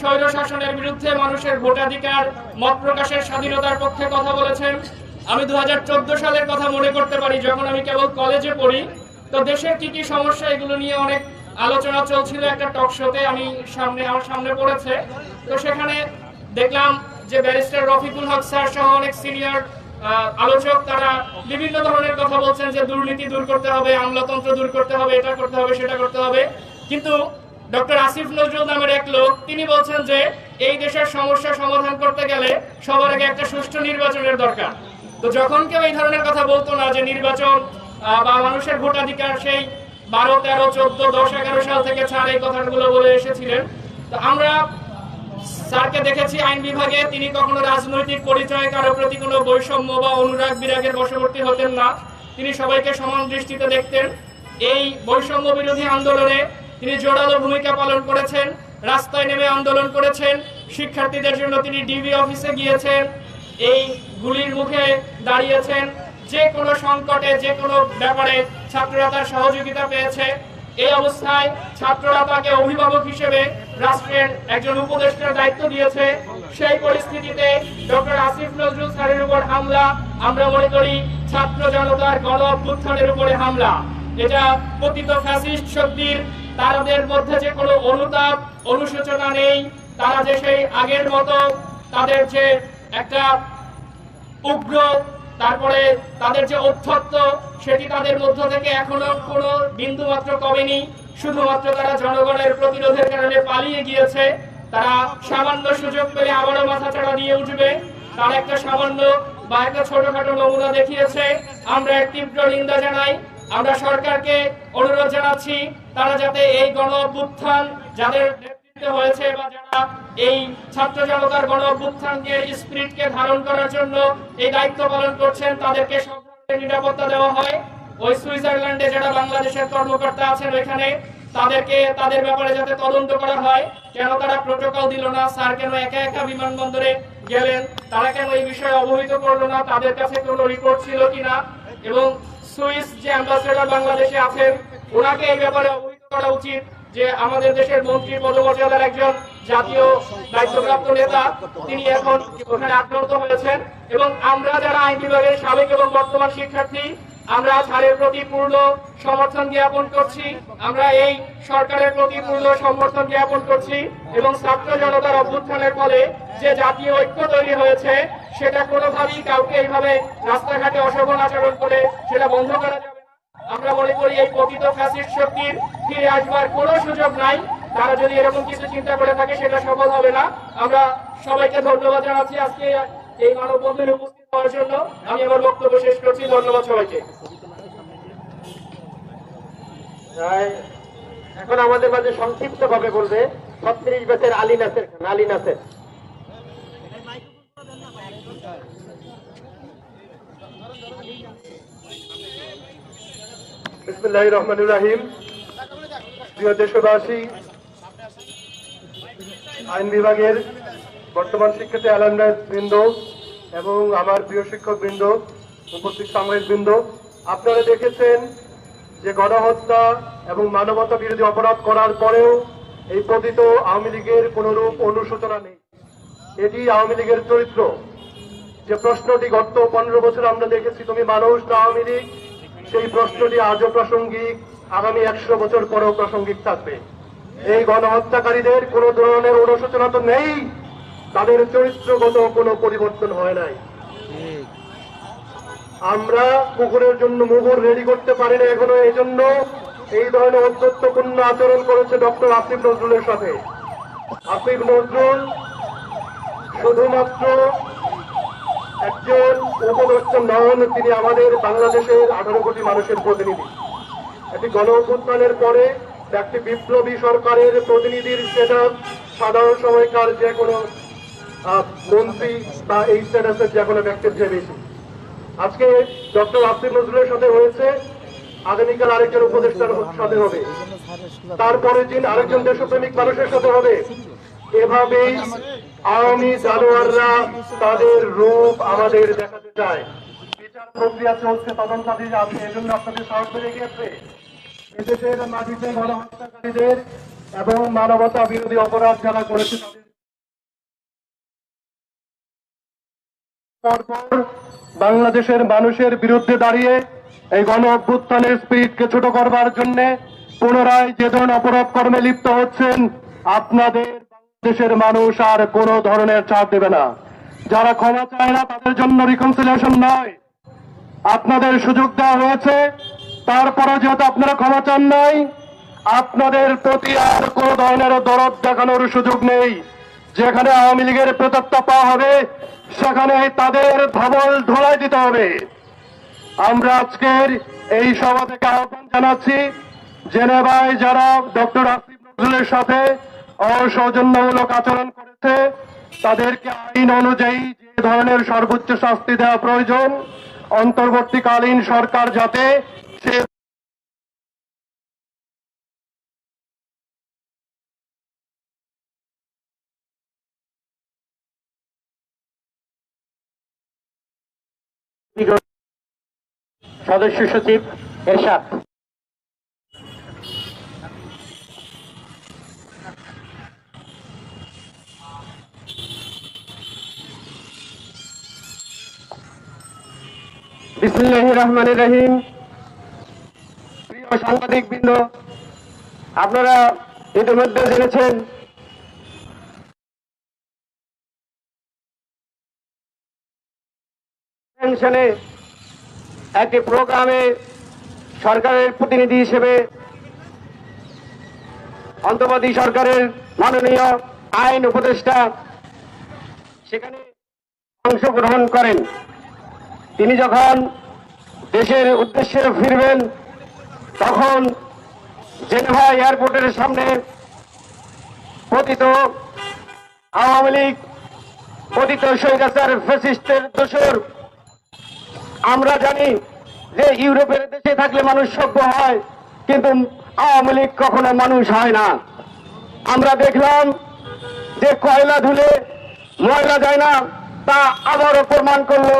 স্বৈর শাসনের বিরুদ্ধে মানুষের ভোটাধিকার, মত প্রকাশের স্বাধীনতার পক্ষে কথা বলেছেন। আমি দু সালের কথা মনে করতে পারি, যখন আমি কেবল কলেজে পড়ি, তো দেশের কি কি সমস্যা এগুলো নিয়ে অনেক আলোচনা চলছিল একটা টক আমি সামনে, আমার সামনে পড়েছে। তো সেখানে দেখলাম যে ব্যারিস্টার রফিকুল হক স্যার সহ অনেক সিনিয়র আলোচক, তারা বিভিন্ন ধরনের কথা বলছেন যে দুর্নীতি দূর করতে হবে, আমলাতন্ত্র দূর করতে হবে, এটা করতে হবে, সেটা করতে হবে। কিন্তু ডক্টর আসিফ নজরুল নামের এক লোক, তিনি বলছেন যে এই দেশের সমস্যা সমাধান করতে গেলে সবার আগে একটা সুষ্ঠু নির্বাচনের দরকার। তো যখন কেউ এই ধরনের কথা বলতো না যে নির্বাচন বা মানুষের ভোটাধিকার সেই বারো, তেরো, চোদ্দ, দশ, এগারো সাল থেকে ছাড় এই কথাগুলো বলে এসেছিলেন। তো আমরা স্যারকে দেখেছি আইন বিভাগে, তিনি কখনো রাজনৈতিক পরিচয়, কারও প্রতি কোনো বৈষম্য বা অনুরাগ, বিরাগের বশবর্তী হতেন না। তিনি সবাইকে সমান দৃষ্টিতে দেখতেন। এই বৈষম্য বিরোধী আন্দোলনে তিনি জোরালো ভূমিকা পালন করেছেন, রাস্তায় নেমে আন্দোলন করেছেন, শিক্ষার্থীদের জন্য তিনি ডিবি অফিসে গিয়েছেন, এই গুলির মুখে দাঁড়িয়েছেন, যে কোনো সংকটে, যে কোনো ব্যাপারে ছাত্ররা তার সহযোগিতা পেয়েছে। এই অবস্থায় ছাত্ররা তাকে অভিভাবক হিসেবে রাষ্ট্রের একজন উপদেষ্টার দায়িত্ব দিয়েছে। সেই পরিস্থিতিতে ডক্টর আসিফ নজরুল স্যারের উপর হামলা, আমরা মনে করি ছাত্র জনতার গণ অভ্যুত্থানের উপরে হামলা। এটা পতিত ফ্যাসিস্ট শক্তির তাদের মধ্যে যে কোনো অনুতাপ, অনুশোচনা নেই। তারা যে সেই আগের মতো তাদের যে একটা উগ্র, তারপরে তাদের যে অধ্যত্ত, সেটি তাদের মধ্য থেকে এখনও কোনো বিন্দু মাত্র কমেনি। শুধুমাত্র তারা জনগণের প্রতিরোধের কারণে পালিয়ে গিয়েছে। তারা সামান্য সুযোগ পেলে আবারও মাথা চাড়া দিয়ে উঠবে। তার একটা সামান্য বা একটা ছোটখাটো নমুনা দেখিয়েছে। আমরা এর তীব্র নিন্দা জানাই। আমরা সরকারকে অনুরোধ জানাচ্ছি তারা যাতে এই গণ অভ্যুত্থান যাদের নেতৃত্বে হয়েছে বা যারা এই ছাত্র জনতার গণ অভ্যুত্থান অভ্যুত্থানকে স্পিরিটকে ধারণ করার জন্য এই দায়িত্ব পালন করছেন, তাদেরকে সব ধরনের নিরাপত্তা দেওয়া হয়। ওই সুইজারল্যান্ডে যারা বাংলাদেশের কর্মকর্তা আছেন ওইখানে, তাদেরকে, তাদের ব্যাপারে যাতে তদন্ত করা হয় কেন তারা প্রোটোকল দিল না, স্যার কেন একা একা বিমানবন্দরে গেলেন, তারা কেন এই বিষয়ে অবহিত করল না, তাদের কাছে কোনো রিপোর্ট ছিল কিনা? এবং সুইস যে অ্যাম্বাসেডর বাংলাদেশে আছেন, ওনাকে এই ব্যাপারে করা উচিত যে আমাদের দেশের মন্ত্রী পদমর্যাদার একজন জাতীয় দায়িত্বপ্রাপ্ত নেতা, তিনি এখন ওখানে আক্রান্ত হয়েছেন এবং আমরা যারা আইন বিভাগের সাবেক এবং বর্তমান শিক্ষার্থী, আমরা ছাড়ের প্রতি পূর্ণ সমর্থন জ্ঞাপন করছি, আমরা এই সরকারের প্রতি পূর্ণ সমর্থন জ্ঞাপন করছি এবং ছাত্র জনতার অভ্যুত্থানের ফলে যে জাতীয় ঐক্য তৈরি হয়েছে, সেটা কোনোভাবেই কাউকে এইভাবে রাস্তাঘাটে অশোভন আচরণ করে সেটা বন্ধ করা যাবে আমরা মনে করি এই পতিত ফ্যাসিস্ট শক্তির ফিরে আসবার কোনো সুযোগ নাই। তারা যদি এরকম কিছু চিন্তা করে থাকে, সেটা সফল হবে না। আমরা সবাইকে ধন্যবাদ জানাচ্ছি আজকে এই মানববন্ধনে উপস্থিত হওয়ার জন্য। আমি আমার বক্তব্য শেষ করছি। ধন্যবাদ সবাইকে। এখন আমাদের মাঝে সংক্ষিপ্ত ভাবে বলবে, ছত্রিশ বেতের আলী নাসের আলী নাসের। বিসমুল্লাহ রহমানুর রাহিম প্রিয় দেশবাসী, আইন বিভাগের বর্তমান শিক্ষার্থী আলমরাজ বৃন্দ এবং আমার প্রিয় শিক্ষক বৃন্দ উপস্থিত সাংবাদিক বৃন্দ, আপনারা দেখেছেন যে গণহত্যা এবং মানবতা বিরোধী অপরাধ করার পরেও এই পতিত আওয়ামী লীগের কোনরূপ অনুশোচনা নেই। এটি আওয়ামী লীগের চরিত্র। যে প্রশ্নটি গত পনেরো বছর আমরা দেখেছি, তুমি মানুষ না আওয়ামী লীগ সেই প্রশ্নটি আজও প্রাসঙ্গিক। আগামী একশো বছর পরেও প্রাসঙ্গিক থাকবে। এই গণহত্যাকারীদের কোন ধরনের অনুশোচনা তো নেই। তাদের চরিত্রগত কোনো পরিবর্তন হয় নাই। আমরা কুকুরের জন্য মুগুর রেডি করতে পারি না এখনও, এই জন্য এই ধরনের অধ্যত্বপূর্ণ আচরণ করেছে ডক্টর আসিফ নজরুলের সাথে। আসিফ নজরুল শুধুমাত্র একজন উপদেষ্টা নন, তিনি আমাদের বাংলাদেশের আঠারো কোটি মানুষের প্রতিনিধি। একটি গণ পরে একটি বিপ্লবী সরকারের প্রতিনিধির সেটা সাধারণ সময়কার যে কোনো মন্ত্রী বা এই স্ট্যাটাসের যে কোনো ব্যক্তির চেয়ে বেশি। আজকে ডক্টর আসিফ নজরুলের সাথে হয়েছে, আগামীকাল আরেকজন উপদেষ্টার সাথে হবে। তারপরে দিন আরেকজন দেশপ্রেমিক মানুষের সাথে হবে। এভাবেই আওয়ামী জানোয়াররা তাদের রূপ আমাদের দেখাতে চায়। বিচার প্রক্রিয়া চলছে তদন্তাধীন আপনি এজন্য আপনাদের সাহস গেছে মাটিতে গণহত্যাকারীদের এবং মানবতা বিরোধী অপরাধ যারা করেছে বাংলাদেশের মানুষের বিরুদ্ধে দাঁড়িয়ে এই গণ অভ্যুত্থানের স্পিডকে ছোট করবার জন্য পুনরায় যে ধরনের অপরাধ কর্মে লিপ্ত হচ্ছেন, আপনাদের বাংলাদেশের মানুষ আর কোনো ধরনের ছাড় দেবে না। যারা ক্ষমা চায় না, তাদের জন্য রিকনসিলিয়েশন নয়। আপনাদের সুযোগ দেওয়া হয়েছে তারপরে যেহেতু আপনারা ক্ষমা চান নাই, আপনাদের প্রতি আর কোন ধরনের দরদ দেখানোর সুযোগ নেই। যেখানে আওয়ামী লীগের প্রেতাত্মা পাওয়া হবে, সেখানে তাদের ধবল ধোলাই দিতে হবে। আমরা আজকের এই সভা থেকে আহ্বান জানাচ্ছি, জেনেভায় যারা ডক্টর আসিফ নজরুলের সাথে অসৌজন্যমূলক আচরণ করেছে। তাদেরকে আইন অনুযায়ী যে ধরনের সর্বোচ্চ শাস্তি দেওয়া প্রয়োজন, অন্তর্বর্তীকালীন সরকার যাতে সে সদস্য সচিব এরশাদ। বিসমুল্লাহ রহিম। সাংবাদিক বৃন্দ আপনারা ইতিমধ্যে জেনেছেন টেনশনে একটি প্রোগ্রামে সরকারের প্রতিনিধি হিসেবে অন্তর্বর্তী সরকারের মাননীয় আইন উপদেষ্টা সেখানে অংশগ্রহণ করেন। তিনি যখন দেশের উদ্দেশ্যে ফিরবেন, তখন জেনেভা এয়ারপোর্টের সামনে পতিত আওয়ামী লীগ, পতিত স্বৈরাচার ফেসিস্টের দোষর। আমরা জানি যে ইউরোপের দেশে থাকলে মানুষ সভ্য হয়, কিন্তু আওয়ামী লীগ কখনো মানুষ হয় না। আমরা দেখলাম যে কয়লা ধুলে ময়লা যায় না, তা আবারও প্রমাণ করল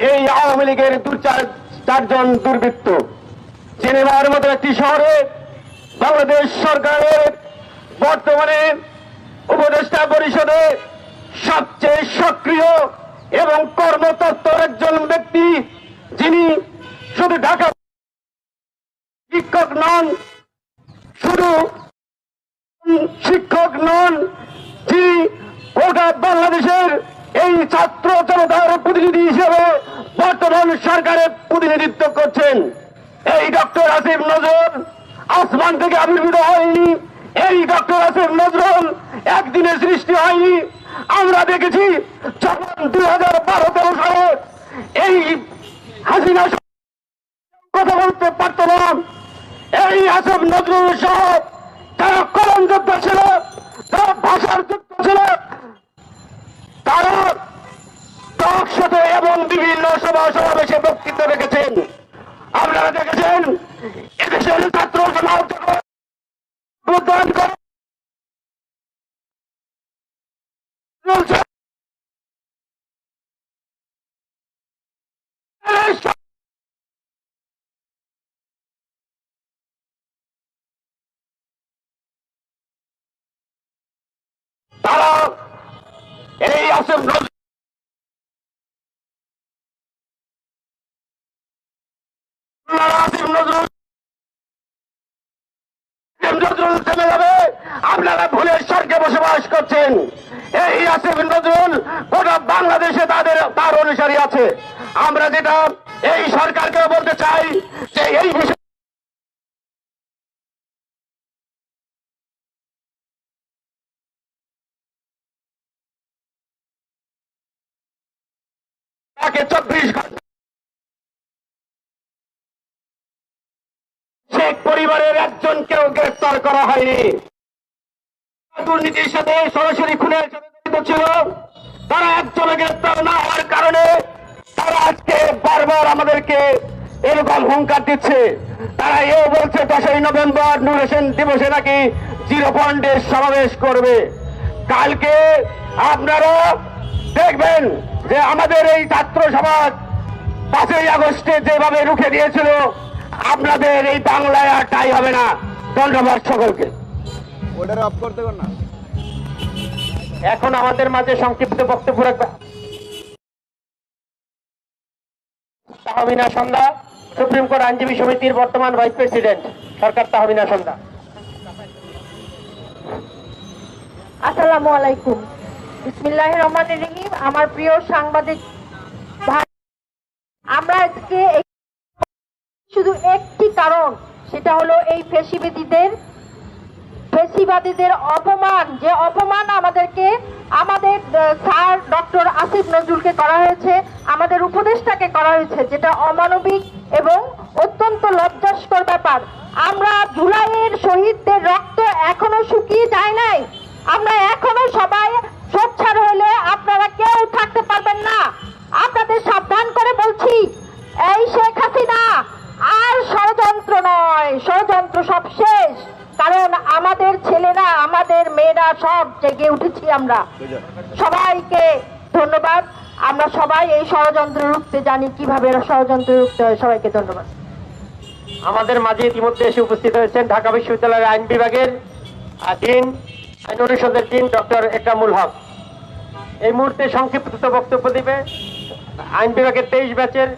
এই আওয়ামী লীগের দু চার চারজন দুর্বৃত্ত। জেনেভার মতো একটি শহরে বাংলাদেশ সরকারের বর্তমানে উপদেষ্টা পরিষদে সবচেয়ে সক্রিয় এবং কর্মতৎপর একজন ব্যক্তি, যিনি শুধু ঢাকা শিক্ষক নন, শুধু শিক্ষক নন, যিনি গোটা বাংলাদেশের এই ছাত্র জনতার প্রতিনিধি হিসেবে বর্তমান সরকারের প্রতিনিধিত্ব করছেন। এই ডক্টর আসিফ নজরুল আসমান থেকে আবির্ভূত হয়নি। এই ডক্টর আসিফ নজরুল একদিনে সৃষ্টি হয়নি। আমরা দেখেছি যখন দুই হাজার বারো তেরো সালে এই হাসিনা কথা বলতে পারত না, এই আসিফ নজরুল সহ যারা কলম যুদ্ধ ছিল, যারা ভাষার যুদ্ধ ছিল তারা টক শোতে এবং বিভিন্ন সভা সমাবেশে বক্তৃত্ব রেখেছেন। আপনারা দেখেছেন, এদেশের ছাত্র সমাজ উদ্যান করে আসিফ নজরুল আপনারা ভুলের স্বর্গে বসবাস করছেন। এই আসিফ নজরুল গোটা বাংলাদেশে তাদের তার অনুসারী আছে। আমরা যেটা এই সরকারকে বলতে চাই যে এই বিষয়ে শেখ পরিবারের একজনকেও গ্রেফতার করা হয়নি। দুর্নীতির সাথে সরাসরি খুনের সাথে ছিল। তারা একজনে গ্রেফতার না হওয়ার কারণে তারা আজকে বারবার আমাদেরকে এরকম হুঙ্কার দিচ্ছে। তারা এও বলছে, দশই নভেম্বর নূর হোসেন দিবসে নাকি জিরো পয়েন্টের সমাবেশ করবে। কালকে আপনারা দেখবেন যে আমাদের এই ছাত্র সমাজ পাঁচই আগস্টে যেভাবে রুখে দিয়েছিল আপনাদের এই বাংলায় আর তাই হবে না। ধন্যবাদ সকলকে। ওটার অফ করতে পার না? এখন আমাদের মাঝে সংক্ষিপ্ত বক্তব্য রাখবে। তাহমিনা সন্ধ্যা সুপ্রিম কোর্ট আইনজীবী সমিতির বর্তমান ভাইস প্রেসিডেন্ট। সরকার তাহমিনা সন্ধ্যা। আসসালামু আলাইকুম। বিসমিল্লাহ রহমান রহিম। আমার প্রিয় সাংবাদিক আমরা আজকে শুধু একটি কারণ, সেটা হলো এই ফেসিবাদীদের ফেসিবাদীদের অপমান। যে অপমান আমাদেরকে, আমাদের স্যার ডক্টর আসিফ নজরুলকে করা হয়েছে, আমাদের উপদেষ্টাকে করা হয়েছে, যেটা অমানবিক এবং অত্যন্ত লজ্জাস্কর ব্যাপার। আমরা জুলাইয়ের শহীদদের রক্ত এখনও শুকিয়ে যায় নাই। আমরা এখনও সবাই সোচ্চার হলে আপনারা কেউ থাকতে পারবেন না। আপনাদের সাবধান করে বলছি এই শেখ হাসিনা আর ষড়যন্ত্র নয় ষড়যন্ত্র সব শেষ। কারণ আমাদের ছেলেরা আমাদের মেয়েরা সব জেগে উঠেছি আমরা। সবাইকে ধন্যবাদ। আমরা সবাই এই ষড়যন্ত্র রুখতে জানি কীভাবে ষড়যন্ত্র রুখতে হয়। সবাইকে ধন্যবাদ। আমাদের মাঝে ইতিমধ্যে এসে উপস্থিত হয়েছেন ঢাকা বিশ্ববিদ্যালয়ের আইন বিভাগের আহ, অনুষদের ডিন ডক্টর একরামুল হক। এই মুহূর্তে সংক্ষিপ্ত বক্তব্য দিবে আইন বিভাগের তেইশ ব্যাচের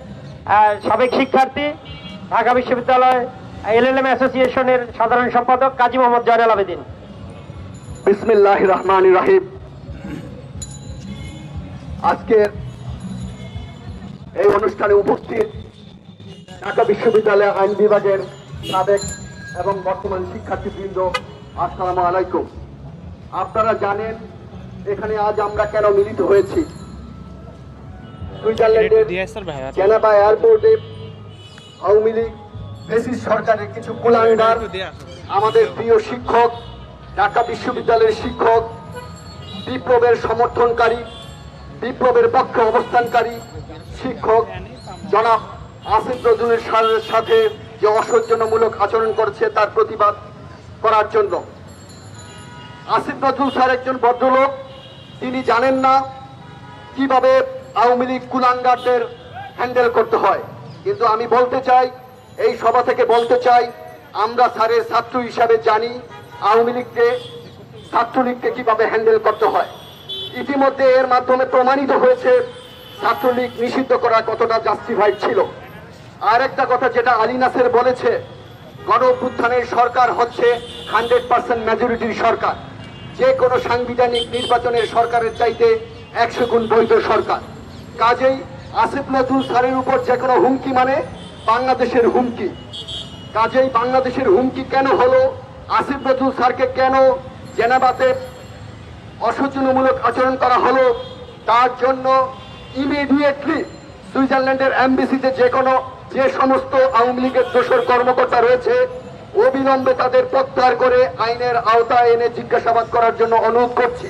সাবেক শিক্ষার্থী, ঢাকা বিশ্ববিদ্যালয় এলএলএম অ্যাসোসিয়েশনের সাধারণ সম্পাদক কাজী মোহাম্মদ জয়নাল আবেদিন। বিসমিল্লাহ রহমান রাহিম। আজকের এই অনুষ্ঠানে উপস্থিত ঢাকা বিশ্ববিদ্যালয় আইন বিভাগের সাবেক এবং বর্তমান শিক্ষার্থীবৃন্দ, আসসালামু আলাইকুম। আপনারা জানেন এখানে আজ আমরা কেন মিলিত হয়েছি? সুইজারল্যান্ডের জেনেভা এয়ারপোর্টে আওয়ামী লীগ ফেসিস সরকারের কিছু কুলাঙ্গার আমাদের প্রিয় শিক্ষক ঢাকা বিশ্ববিদ্যালয়ের শিক্ষক বিপ্লবের সমর্থনকারী বিপ্লবের পক্ষে অবস্থানকারী শিক্ষক জনাব আসিফ নজরুলের সাথে যে অসহ্যজনমূলক আচরণ করছে তার প্রতিবাদ করার জন্য। আসিফ নজরুল স্যার একজন ভদ্রলোক। তিনি জানেন না কীভাবে আওয়ামী লীগ কুলাঙ্গারদের হ্যান্ডেল করতে হয়। কিন্তু আমি বলতে চাই, এই সভা থেকে বলতে চাই, আমরা স্যারের ছাত্র হিসাবে জানি আওয়ামী লীগকে, ছাত্রলীগকে কীভাবে হ্যান্ডেল করতে হয়। ইতিমধ্যে এর মাধ্যমে প্রমাণিত হয়েছে, ছাত্রলীগ নিষিদ্ধ করা কতটা জাস্টিফাইড ছিল। আর একটা কথা যেটা আলী নাসের বলেছে গণ সরকার হচ্ছে হান্ড্রেড পার্সেন্ট মেজরিটির সরকার। যে কোনো সাংবিধানিক নির্বাচনের সরকারের চাইতে একশো গুণ বৈধ সরকার। কাজেই আসিফ নজরুল স্যারের উপর যে কোনো হুমকি মানে বাংলাদেশের হুমকি। কাজেই বাংলাদেশের হুমকি কেন হলো, আসিফ নজরুল স্যারকে কেন জেনাবাতে অসচেতনমূলক আচরণ করা হলো, তার জন্য ইমিডিয়েটলি সুইজারল্যান্ডের এমবিসিতে যে কোনো যে সমস্ত আওয়ামী লীগের দোষর কর্মকর্তা রয়েছে অবিলম্বে তাদের প্রত্যাহার করে আইনের আওতায় এনে জিজ্ঞাসাবাদ করার জন্য অনুরোধ করছি।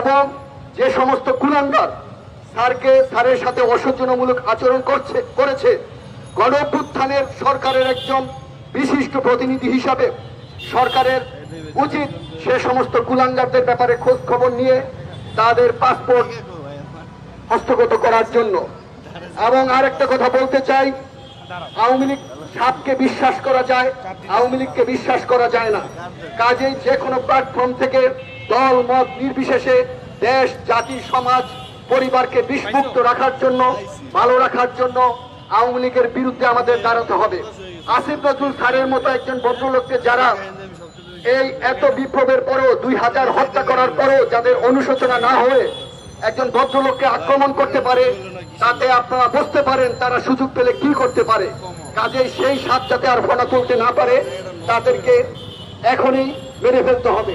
এবং যে সমস্ত কুলাঙ্গার স্যারকে স্যারের সাথে অসচেতনমূলক আচরণ করছে, করেছে গণ সরকারের একজন বিশিষ্ট প্রতিনিধি হিসাবে সরকারের উচিত সে সমস্ত কুলাঙ্গারদের ব্যাপারে খোঁজ খবর নিয়ে তাদের পাসপোর্ট হস্তগত করার জন্য। এবং আরেকটা কথা বলতে চাই আওয়ামী লীগ সাপকে বিশ্বাস করা যায়, আওয়ামী লীগকে বিশ্বাস করা যায় না। কাজেই যে কোনো প্ল্যাটফর্ম থেকে দল, মত নির্বিশেষে দেশ, জাতি, সমাজ, পরিবারকে বিষমুক্ত রাখার জন্য, ভালো রাখার জন্য আওয়ামী লীগের বিরুদ্ধে আমাদের দাঁড়াতে হবে। আসিফ নজরুল স্যারের মতো একজন ভদ্রলোককে যারা এই এত বিপ্লবের পরেও দুই হাজার হত্যা করার পরেও যাদের অনুশোচনা না হয়ে একজন ভদ্রলোককে আক্রমণ করতে পারে, তাতে আপনারা বুঝতে পারেন তারা সুযোগ পেলে কি করতে পারে। কাজেই সেই সাপ যাতে আর ফোনা তুলতে না পারে, তাদেরকে এখনই মেরে ফেলতে হবে।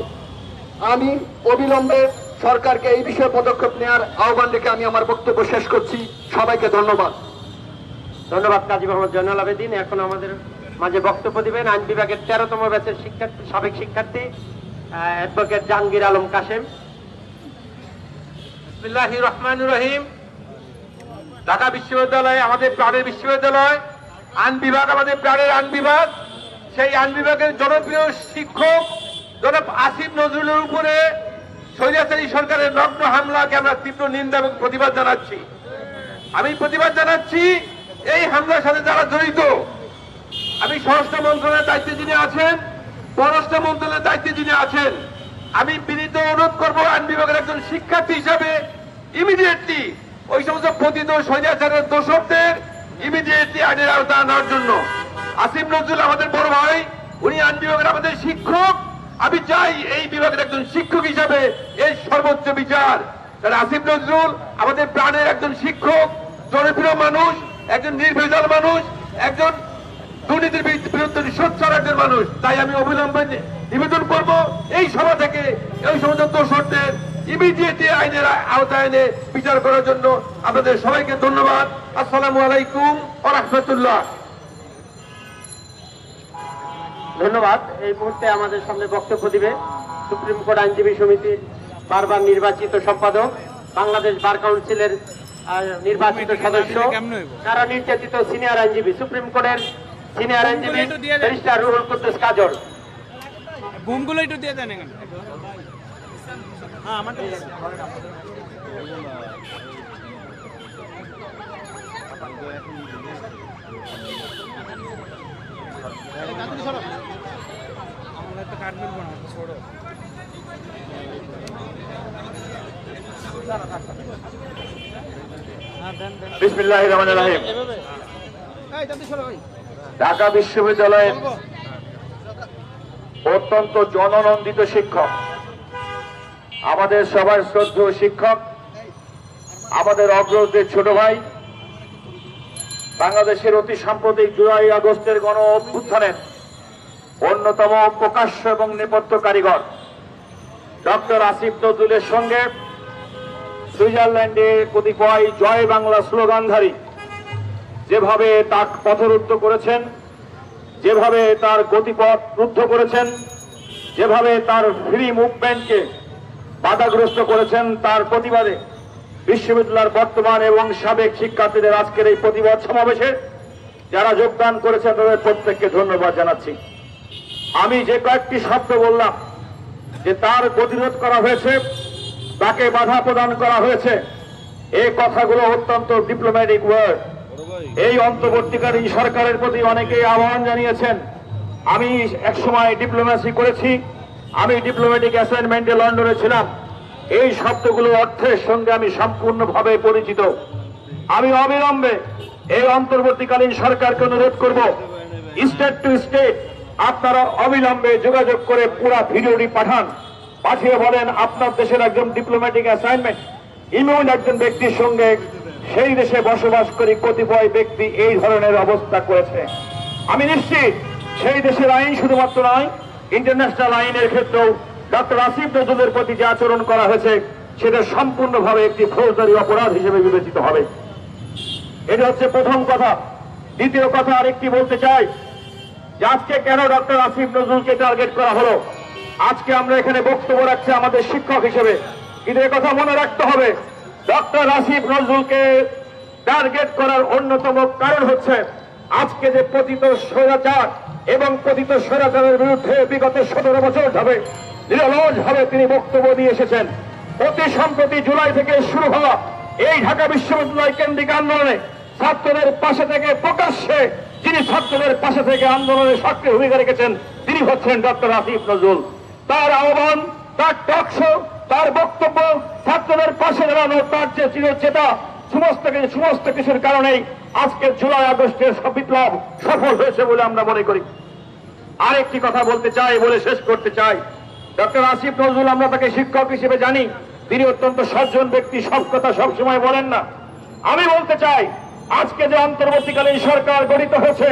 আমি অবিলম্বে সরকারকে এই বিষয়ে পদক্ষেপ নেওয়ার আহ্বান রেখে আমি আমার বক্তব্য শেষ করছি। সবাইকে ধন্যবাদ। ধন্যবাদ, কাজী মোহাম্মদ জয়নাল আবেদিন। এখন আমাদের মাঝে বক্তব্য দিবেন আইন বিভাগের তেরোতম ব্যাচের শিক্ষার্থী, সাবেক শিক্ষার্থী অ্যাডভোকেট জাহাঙ্গীর আলম কাশেম বিসমিল্লাহ রহমান রহিম। ঢাকা বিশ্ববিদ্যালয়, আমাদের প্রাণের বিশ্ববিদ্যালয় আইন বিভাগ, আমাদের প্রাণের আইন বিভাগ। সেই আইন বিভাগের জনপ্রিয় শিক্ষক জনাব আসিফ নজরুলের উপরে স্বৈরাচারী সরকারের নগ্ন হামলাকে আমরা তীব্র নিন্দা এবং প্রতিবাদ জানাচ্ছি। আমি প্রতিবাদ জানাচ্ছি এই হামলার সাথে যারা জড়িত। আমি স্বরাষ্ট্র মন্ত্রণালয়ের দায়িত্বে যিনি আছেন, পররাষ্ট্র মন্ত্রণালয়ের দায়িত্বে যিনি আছেন আমি বিনীত অনুরোধ করব আইন বিভাগের একজন শিক্ষার্থী হিসাবে ইমিডিয়েটলি ওই সমস্ত পতিত স্বৈরাচারের দোষকদের ইমিডিয়েটলি আইনের আওতায় আনার জন্য। আসিম নজরুল, আমাদের বড় ভাই, উনি আইন বিভাগের আমাদের শিক্ষক। আমি চাই এই বিভাগের একজন শিক্ষক হিসাবে এই সর্বোচ্চ বিচার। কারণ আসিফ নজরুল, আমাদের প্রাণের একজন শিক্ষক, জনপ্রিয় মানুষ, একজন নির্ভেজাল মানুষ, একজন দুর্নীতির বিরুদ্ধে সোচ্চার একজন মানুষ। তাই আমি অবিলম্বে নিবেদন করব। এই সভা থেকে এই সমস্ত দোষরদের ইমিডিয়েটলি আইনের আওতায় এনে বিচার করার জন্য আপনাদের সবাইকে ধন্যবাদ। আসসালামু আলাইকুম ও রহমতুল্লাহ। ধন্যবাদ। এই মুহূর্তে আমাদের সামনে বক্তব্য দিবে সুপ্রিম কোর্ট আইনজীবী সমিতির বারবার নির্বাচিত সম্পাদক বাংলাদেশ বার কাউন্সিলের আহ, নির্বাচিত সদস্য কারা নির্যাতিত সিনিয়র আইনজীবী। সুপ্রিম কোর্টের সিনিয়র আইনজীবী ব্যারিস্টার রুহুল কুদ্দুস কাজল। বুমগুলো একটু দিয়ে দেন এখানে। হ্যাঁ। আমরা না ছোড়ো রহমান রাহিম। এই দাদি সরো ভাই। ঢাকা বিশ্ববিদ্যালয়ের অত্যন্ত জননন্দিত শিক্ষক, আমাদের সবার শ্রদ্ধেয় শিক্ষক, আমাদের অগ্রজের ছোট ভাই, বাংলাদেশের অতি সাম্প্রতিক জুলাই আগস্টের গণ অভ্যুত্থানের অন্যতম প্রকাশ্য এবং নেপথ্য কারিগর, ডক্টর আসিফ নজরুলের সঙ্গে সুইজারল্যান্ডে কতিপয় জয় বাংলা স্লোগানধারী যেভাবে তাক পথরুদ্ধ করেছেন, যেভাবে তার গতিপথ রুদ্ধ করেছেন, যেভাবে তার ফ্রি মুভমেন্টকে বাধাগ্রস্ত করেছেন, তার প্রতিবাদে বিশ্ববিদ্যালয়ের বর্তমান এবং সাবেক শিক্ষার্থীদের আজকের এই প্রতিবাদ সমাবেশে যারা যোগদান করেছেন, তাদের প্রত্যেককে ধন্যবাদ জানাচ্ছি। আমি যে কয়েকটি শব্দ বললাম যে তার প্রতিরোধ করা হয়েছে, তাকে বাধা প্রদান করা হয়েছে এই কথাগুলো অত্যন্ত ডিপ্লোম্যাটিক ওয়ার্ড এই অন্তর্বর্তীকালীন সরকারের প্রতি অনেকেই আহ্বান জানিয়েছেন। আমি একসময় ডিপ্লোমেসি করেছি। আমি ডিপ্লোম্যাটিক অ্যাসাইনমেন্টে লন্ডনে ছিলাম। এই শব্দগুলো অর্থের সঙ্গে আমি সম্পূর্ণভাবে পরিচিত। আমি অবিলম্বে এই অন্তর্বর্তীকালীন সরকারকে অনুরোধ করব স্টেট টু স্টেট আপনারা অবিলম্বে যোগাযোগ করে পুরা ভিডিওটি পাঠান। পাঠিয়ে বলেন, আপনার দেশের একজন ডিপ্লোম্যাটিক অ্যাসাইনমেন্ট ইমিউন একজন ব্যক্তির সঙ্গে সেই দেশে বসবাস করি কতিপয় ব্যক্তি এই ধরনের অবস্থা করেছে। আমি নিশ্চিত সেই দেশের আইন শুধুমাত্র নয় ইন্টারন্যাশনাল আইনের ক্ষেত্রেও ডক্টর আসিফ নজরুলের প্রতি যে আচরণ করা হয়েছে, সেটা সম্পূর্ণভাবে একটি ফৌজদারি অপরাধ হিসেবে বিবেচিত হবে। এটা হচ্ছে প্রথম কথা। দ্বিতীয় কথা আরেকটি বলতে চাই যে আজকে কেন ডক্টর আসিফ নজরুলকে টার্গেট করা হলো? আজকে আমরা এখানে বক্তব্য রাখছি আমাদের শিক্ষক হিসেবে। কিন্তু কথা মনে রাখতে হবে ডক্টর আসিফ নজরুলকে টার্গেট করার অন্যতম কারণ হচ্ছে আজকে যে পতিত স্বৈরাচার এবং পতিত স্বৈরাচারের বিরুদ্ধে বিগত সতেরো বছর ধরে নিরলস ভাবে তিনি বক্তব্য দিয়ে এসেছেন। অতি সম্প্রতি জুলাই থেকে শুরু হওয়া এই ঢাকা বিশ্ববিদ্যালয় কেন্দ্রিক আন্দোলনে ছাত্রদের পাশে থেকে প্রকাশ্যে যিনি ছাত্রদের পাশে থেকে আন্দোলনে সক্রিয় ভূমিকা রেখেছেন, তিনি হচ্ছেন ডক্টর আসিফ নজরুল। তার আহ্বান, তার টকশো তার বক্তব্য ছাত্রদের পাশে দাঁড়ানো, তার যে চিরচেতা, সমস্ত সমস্ত কিছুর কারণেই আজকে জুলাই আগস্টের বিপ্লব সফল হয়েছে বলে আমরা মনে করি। আরেকটি কথা বলতে চাই, বলে শেষ করতে চাই। ডক্টর আসিফ নজরুল, আমরা তাকে শিক্ষক হিসেবে জানি। তিনি অত্যন্ত সজ্জন ব্যক্তি, সব কথা সবসময় বলেন না। আমি বলতে চাই, আজকে যে অন্তর্বর্তীকালীন সরকার গঠিত হয়েছে,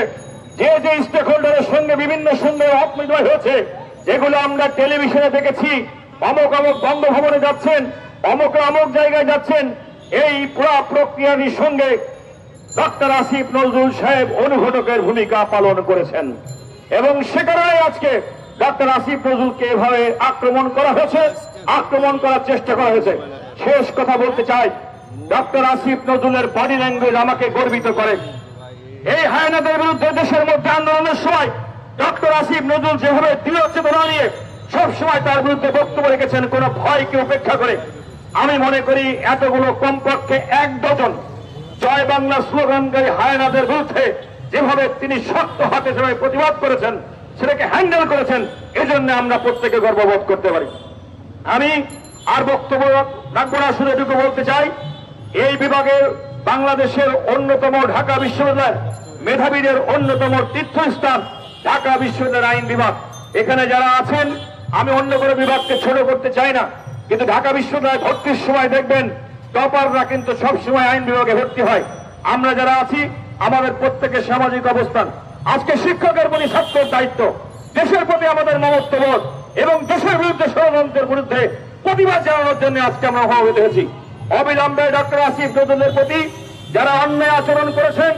যে যে স্টেক হোল্ডারের সঙ্গে বিভিন্ন সুন্দর অপমিদয় হয়েছে, যেগুলো আমরা টেলিভিশনে দেখেছি অমুক অমুক বঙ্গভবনে যাচ্ছেন, অমুক অমুক জায়গায় যাচ্ছেন, এই পুরা প্রক্রিয়াটির সঙ্গে ডক্টর আসিফ নজরুল সাহেব অনুঘটকের ভূমিকা পালন করেছেন। এবং সে কারণে আজকে ডক্টর আসিফ নজরুলকে এভাবে আক্রমণ করা হয়েছে, আক্রমণ করার চেষ্টা করা হয়েছে। শেষ কথা বলতে চাই ডক্টর আসিফ নজরুলের বডি ল্যাঙ্গুয়েজ আমাকে গর্বিত করে। এই হায়নাদের বিরুদ্ধে দেশের মধ্যে আন্দোলনের সময় ডক্টর আসিফ নজরুল যেভাবে দৃঢ় চেতনা নিয়ে সবসময় তার বিরুদ্ধে বক্তব্য রেখেছেন, কোন ভয়কে উপেক্ষা করে? আমি মনে করি এতগুলো কমপক্ষে এক ডজন জয় বাংলা স্লোগানকারী হায়নাদের বিরুদ্ধে যেভাবে তিনি শক্ত হাতে যেভাবে প্রতিবাদ করেছেন, সেটাকে হ্যান্ডেল করেছেন, এজন্য আমরা প্রত্যেকে গর্ববোধ করতে পারি। আমি আর বক্তব্য রাখব না, শুধু এটুকু বলতে চাই, এই বিভাগের বাংলাদেশের অন্যতম ঢাকা বিশ্ববিদ্যালয় মেধাবীদের অন্যতম তীর্থস্থান ঢাকা বিশ্ববিদ্যালয়ের আইন বিভাগ। এখানে যারা আছেন আমি অন্য কোনো বিভাগকে ছোট করতে চাই না। কিন্তু ঢাকা বিশ্ববিদ্যালয়ে ভর্তির সময় দেখবেন, টপাররা কিন্তু সব সময় আইন বিভাগে ভর্তি হয়। আমরা যারা আছি, আমাদের প্রত্যেকের সামাজিক অবস্থান। আজকে শিক্ষকের প্রতি ছাত্রের দায়িত্ব। দেশের প্রতি আমাদের মমত্ববোধ এবং দেশের বিরুদ্ধে ষড়যন্ত্রের বিরুদ্ধে প্রতিবাদ জানানোর জন্য আজকে আমরা সমবেত হয়েছি। অবিলম্বে ডক্টর আসিফ নজরুলের প্রতি যারা অন্যায় আচরণ করেছেন,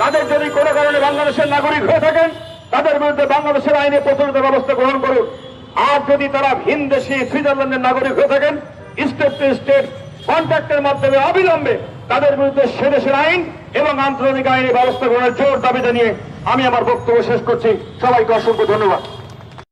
তাদের যদি কোনো কারণে বাংলাদেশের নাগরিক হয়ে থাকেন, তাদের বিরুদ্ধে বাংলাদেশের আইনে প্রচলিত ব্যবস্থা গ্রহণ করুন। আর যদি তারা ভিন দেশি সুইজারল্যান্ডের নাগরিক হয়ে থাকেন, স্টেট টু স্টেট কন্ট্রাক্টের মাধ্যমে অবিলম্বে তাদের বিরুদ্ধে সেদেশের আইন এবং আন্তর্জাতিক আইনের ব্যবস্থা গ্রহণের জোর দাবি জানিয়ে আমি আমার বক্তব্য শেষ করছি। সবাইকে অসংখ্য ধন্যবাদ।